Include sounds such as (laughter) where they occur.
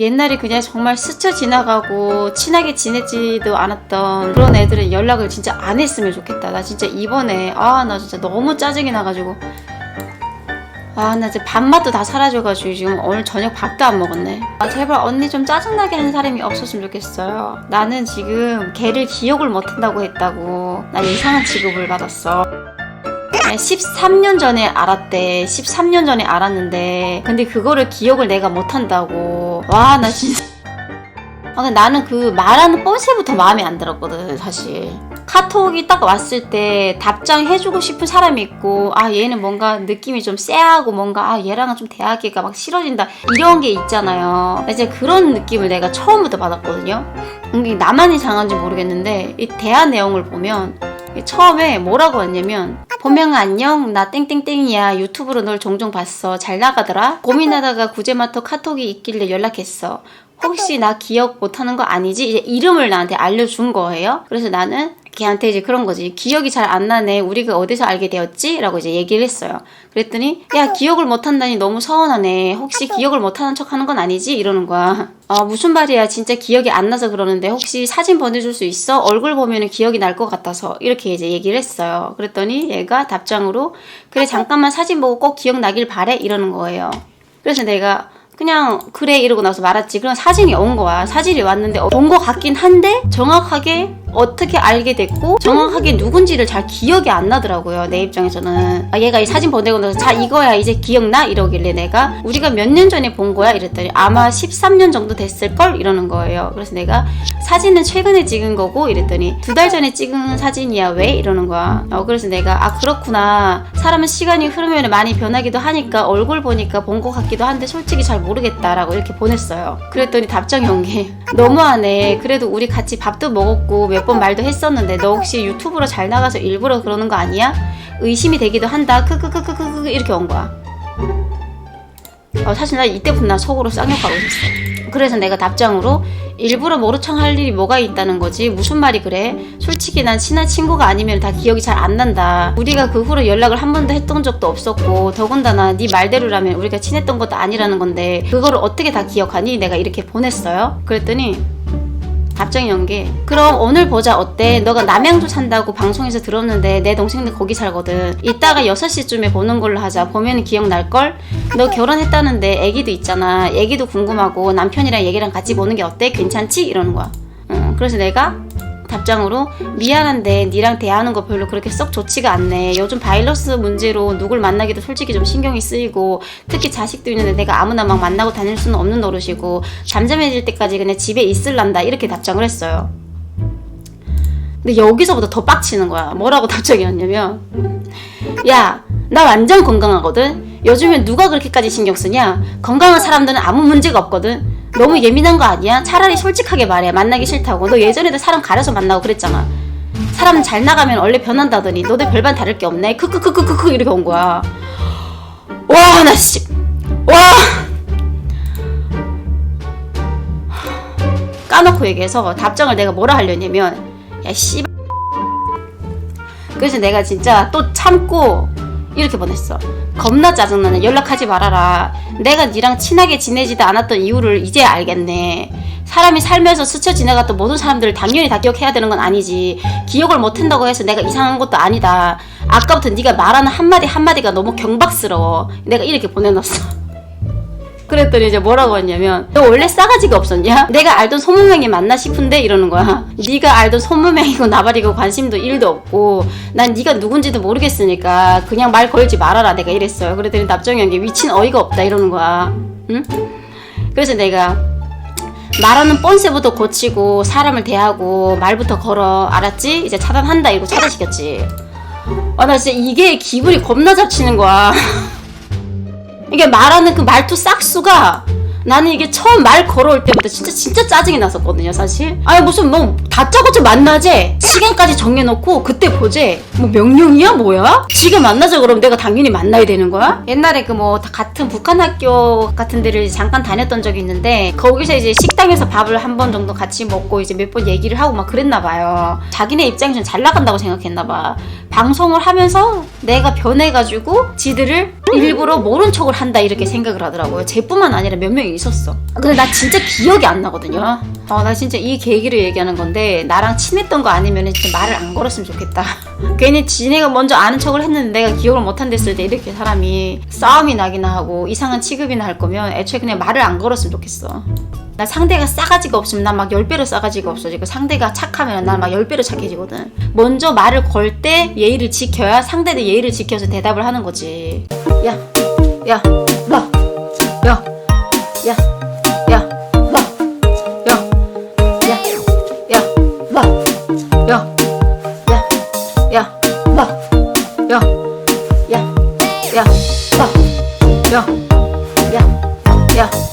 옛날에 그냥 정말 스쳐 지나가고 친하게 지내지도 않았던 그런 애들은 연락을 진짜 안 했으면 좋겠다. 나 진짜 이번에 아 나 진짜 너무 짜증이 나가지고 아나 진짜 밥맛도 다 사라져가지고 지금 오늘 저녁 밥도 안 먹었네. 아 제발 언니 좀 짜증나게 하는 사람이 없었으면 좋겠어요. 나는 지금 걔를 기억을 못한다고 했다고 나 이상한 취급을 받았어. 13년 전에 알았대. 13년 전에 알았는데 근데 그거를 기억을 내가 못한다고. 와 나 진짜. 아, 근데 나는 그 말하는 뻔세부터 마음에 안 들었거든 사실. 카톡이 딱 왔을 때 답장해주고 싶은 사람이 있고 아 얘는 뭔가 느낌이 좀 쎄하고 뭔가 아 얘랑은 좀 대하기가 막 싫어진다 이런 게 있잖아요. 이제 그런 느낌을 내가 처음부터 받았거든요. 이게 나만 이상한지 모르겠는데 이 대화 내용을 보면 처음에 뭐라고 했냐면 보명 안녕 나 땡땡땡이야. 유튜브로 널 종종 봤어. 잘 나가더라. 고민하다가 구제마토 카톡이 있길래 연락했어. 혹시 나 기억 못하는 거 아니지? 이제 이름을 나한테 알려준 거예요. 그래서 나는 걔한테 이제 그런 거지. 기억이 잘 안 나네. 우리가 어디서 알게 되었지? 라고 이제 얘기를 했어요. 그랬더니 야 기억을 못 한다니 너무 서운하네. 혹시 기억을 못 하는 척 하는 건 아니지? 이러는 거야 아 무슨 말이야. 진짜 기억이 안 나서 그러는데 혹시 사진 보내줄 수 있어? 얼굴 보면은 기억이 날 것 같아서. 이렇게 이제 얘기를 했어요. 그랬더니 얘가 답장으로 그래 잠깐만 사진 보고 꼭 기억나길 바래. 이러는 거예요. 그래서 내가 그냥 그래. 이러고 나서 말았지. 그럼 사진이 온 거야. 사진이 왔는데 온 거 같긴 한데 정확하게 어떻게 알게 됐고 정확하게 누군지를 잘 기억이 안 나더라고요 내 입장에서는. 아, 얘가 이 사진 보내고 나서 자 이거야 이제 기억나? 이러길래 내가 우리가 몇 년 전에 본 거야? 이랬더니 아마 13년 정도 됐을 걸? 이러는 거예요. 그래서 내가 사진은 최근에 찍은 거고 이랬더니 두 달 전에 찍은 사진이야 왜? 이러는 거야. 어, 그래서 내가 아 그렇구나. 사람은 시간이 흐르면 많이 변하기도 하니까 얼굴 보니까 본 것 같기도 한데 솔직히 잘 모르겠다라고 이렇게 보냈어요. 그랬더니 답장이 온 게 (laughs) 너무하네. 그래도 우리 같이 밥도 먹었고 몇 번 말도 했었는데 너 혹시 유튜브로 잘 나가서 일부러 그러는 거 아니야? 의심이 되기도 한다 크크크크크크 이렇게 온 거야 어, 사실 나 이때부터 나 속으로 쌍욕하고 있었어. 그래서 내가 답장으로 일부러 모르청 할 일이 뭐가 있다는 거지 무슨 말이 그래? 솔직히 난 친한 친구가 아니면 다 기억이 잘 안 난다. 우리가 그 후로 연락을 한 번도 했던 적도 없었고 더군다나 네 말대로라면 우리가 친했던 것도 아니라는 건데 그거를 어떻게 다 기억하니? 내가 이렇게 보냈어요. 그랬더니 온게 그럼 오늘 보자 어때? 너가 남양주 산다고 방송에서 들었는데 내 동생들 거기 살거든 이따가 6시쯤에 보는 걸로 하자 보면 기억날걸? 너 결혼했다는데 애기도 있잖아 애기도 궁금하고 남편이랑 얘기랑 같이 보는 게 어때? 괜찮지? 이러는 거야 응, 그래서 내가 답장으로 미안한데 니랑 대하는 거 별로 그렇게 썩 좋지가 않네. 요즘 바이러스 문제로 누굴 만나기도 솔직히 좀 신경이 쓰이고 특히 자식도 있는데 내가 아무나 막 만나고 다닐 수는 없는 노릇이고 잠잠해질 때까지 그냥 집에 있을란다. 이렇게 답장을 했어요. 근데 여기서부터 더 빡치는 거야. 뭐라고 (laughs) 답장이 왔냐면 야 나 완전 건강하거든? 요즘엔 누가 그렇게까지 신경 쓰냐? 건강한 사람들은 아무 문제가 없거든 너무 예민한 거 아니야? 차라리 솔직하게 말해. 만나기 싫다고. 너 예전에도 사람 가려서 만나고 그랬잖아. 사람 잘 나가면 원래 변한다더니 너도 별반 다를 게 없네. 크크크크크크 이렇게 온 거야. 와 나 씨 와. 까놓고 얘기해서 답장을 내가 뭐라 하려냐면 야 씨 그래서 내가 진짜 또 참고 이렇게 보냈어. 겁나 짜증나네. 연락하지 말아라. 내가 니랑 친하게 지내지도 않았던 이유를 이제 알겠네. 사람이 살면서 스쳐 지나갔던 모든 사람들을 당연히 다 기억해야 되는 건 아니지. 기억을 못한다고 해서 내가 이상한 것도 아니다. 아까부터 네가 말하는 한마디 한마디가 너무 경박스러워. 내가 이렇게 보내놨어. 그랬더니 이제 뭐라고 했냐면 너 원래 싸가지가 없었냐? 내가 알던 소문명이 맞나 싶은데 이러는 거야. (laughs) 네가 알던 소문명이고 나발이고 관심도 1도 없고 난 네가 누군지도 모르겠으니까 그냥 말 걸지 말아라 내가 이랬어요. 그랬더니 답장이 온게 미친 어이가 없다 이러는 거야. 응? 그래서 내가 말하는 뻔세부터 고치고 사람을 대하고 말부터 걸어 알았지? 이제 차단한다 이러고 차단시켰지. 아 나 진짜 이게 기분이 겁나 잡치는 거야. (laughs) 이게 말하는 그 말투 싹수가 나는 이게 처음 말 걸어올 때부터 진짜 진짜 짜증이 났었거든요 사실. 아니 무슨 뭐 다짜고짜 만나재. 시간까지 정해놓고 그때 보재. 뭐 명령이야 뭐야? 지금 만나자 그러면 내가 당연히 만나야 되는 거야? 옛날에 그 뭐 같은 북한 학교 같은 데를 잠깐 다녔던 적이 있는데 거기서 이제 식당에서 밥을 한 번 정도 같이 먹고 이제 몇 번 얘기를 하고 막 그랬나 봐요. 자기네 입장에서는 잘 나간다고 생각했나 봐. 방송을 하면서 내가 변해가지고 지들을 일부러 모른 척을 한다 이렇게 생각을 하더라고요. 쟤뿐만 아니라 몇명 적이 있었어. 근데 나 진짜 기억이 안 나거든요. 어, 나 진짜 이 계기로 얘기하는 건데 나랑 친했던 거 아니면 진짜 말을 안 걸었으면 좋겠다. (laughs) 괜히 지네가 먼저 아는 척을 했는데 내가 기억을 못 한댔을 때 이렇게 사람이 싸움이 나기나 하고 이상한 취급이나 할 거면 애초에 그냥 말을 안 걸었으면 좋겠어. 나 상대가 싸가지가 없으면 난막 열배로 싸가지가 없어지고 상대가 착하면 난막 열배로 착해지거든. 먼저 말을 걸 때 예의를 지켜야 상대도 예의를 지켜서 대답을 하는 거지. 야, 야, 나, 야, 야, 봐, 야, 야, 야, 봐, 야, 야, 야, 봐, 야, 야, 야, 봐, 야, 야, 야.